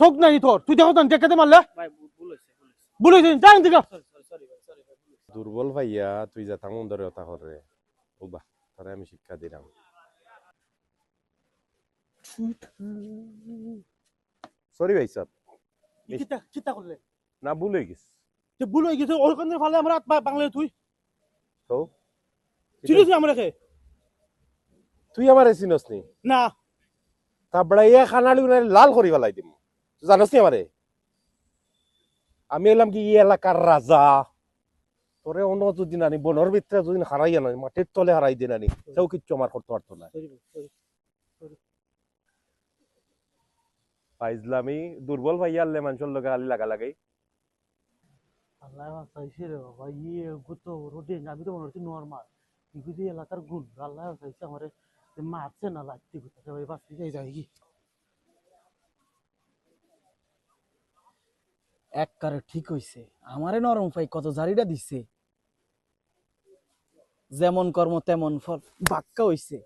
চোখ নাই তোর তুই দেখো তখন টেকাতে মারলে ভাই ভুল ভুল হয়েছে ভুল হয়েছে বলেছিস জান দিকা দুর্বল ভাইয়া তুই যা থামন ধরে কথা করে ওবা তারে আমি শিক্ষা দিলাম সরি ভাই সাহেব কিতা কিতা করলে না ভুল হয়ে গেছে। যে ভুল হয়ে গেছে ওখানে ফালে আমরা বাংলা তুই। তো চিনিস আমরা কে তুই আমার চিনস নি? না। তারপরে এ খানালি লাল করি ফেলাই দিম। জানস নি আমারে? আমি এলাম কি ই এলাকার রাজা। তোরে অন্য যদি নানি বনের ভিতরে যদি হারাই আনি মাটির তলে হারাই দিন আনি সেও কিচ্ছু আমার করতে পারতো না। ভাই দুর্বল ভাইয়া আনলে মানুষের লোকে আলি লাগা লাগাই আল্লাহ চাইছে রে বাবা ইয়ে গুতো রোডে আমি তো মনে হচ্ছে নর্মাল। এলাকার গুণ আল্লাহ চাইছে আমারে। মারছে না লাগতে গুতো ভাই বাস যাই যাই এক কারে ঠিক হইছে। আমারে নরম পাই কত জারিটা দিছে। যেমন কর্ম তেমন ফল বাক্কা হইছে।